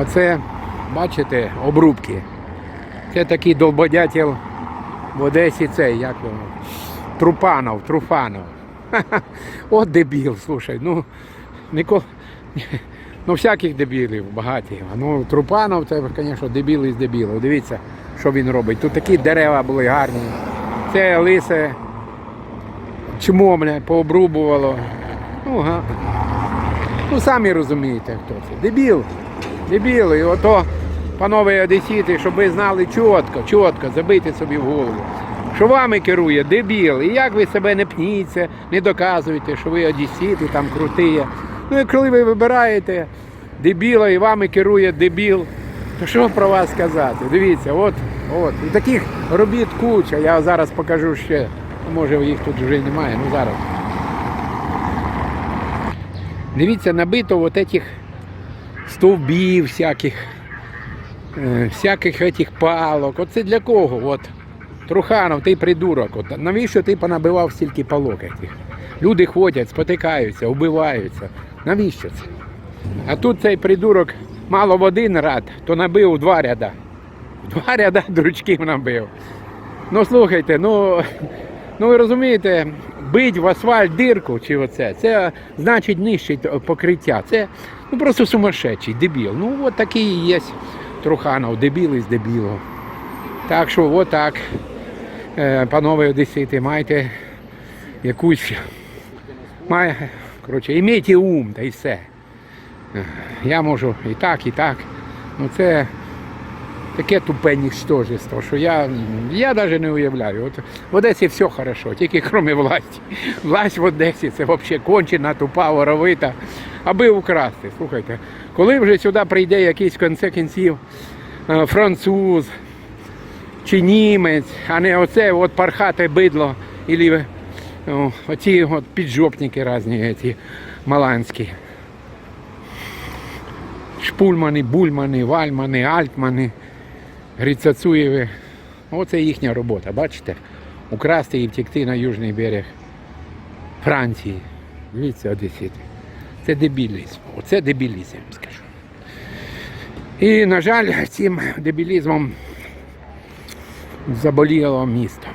Оце, бачите, обрубки. Це такий долбодятел в Одесі цей, як його? Трупанов, Труфанов. Ха-ха. От дебіл, слушай, ну ніколи. Ну, всяких дебілів багаті. Ну, Трупанов це, звісно, дебіл із дебілів. Дивіться, що він робить. Тут такі дерева були гарні. Це лисе чмо пообрубувало. Ну, га. ну самі розумієте, хто це. Дебіл. Дебіл. І ото, панове одесіти, щоб ви знали чітко, чітко, забити собі в голову. Що вами керує дебіл. І як ви себе не пніться, не доказуєте, що ви одесіти, там круті. Ну і коли ви вибираєте дебіла і вами керує дебіл, то що про вас сказати? Дивіться, от, от. І таких робіт куча. Я зараз покажу ще. Може їх тут вже немає, ну зараз. Дивіться, набито от этих стовбів всяких, е, всяких этих палок. Оце для кого? От. Труханов, ти придурок. От. Навіщо ти понабивав стільки палок? Этих? Люди ходять, спотикаються, вбиваються. Навіщо це? А тут цей придурок мало в один ряд, то набив два ряда. Два ряда дручків набив. Ну слухайте, ну, ну ви розумієте, бить в асфальт дирку чи оце, це значить нищить покриття. Це ну, просто сумасшедший, дебіл. Ну от такий і є Труханов, дебіл із дебілом. Так що отак, е, панове одесити, майте якусь. Має, коротше, імейте ум, та й все. Е, Я можу і так, і так. Ну це таке тупе нічтожество, що я, я навіть не уявляю. От в Одесі все хорошо, тільки крім власті. Власть в Одесі це взагалі кончена, тупа, воровита, аби украсти. Слухайте, коли вже сюди прийде якийсь в кінці кінців е, француз чи німець, а не оце от пархате бидло, ілі оці от піджопники різні, ці маланські. Шпульмани, бульмани, вальмани, альтмани, грицацуєві. Оце їхня робота, бачите? Украсти і втекти на южний берег Франції. Дивіться, одесіти. Це дебілізм. Оце дебілізм, скажу. І, на жаль, цим дебілізмом заболіло місто.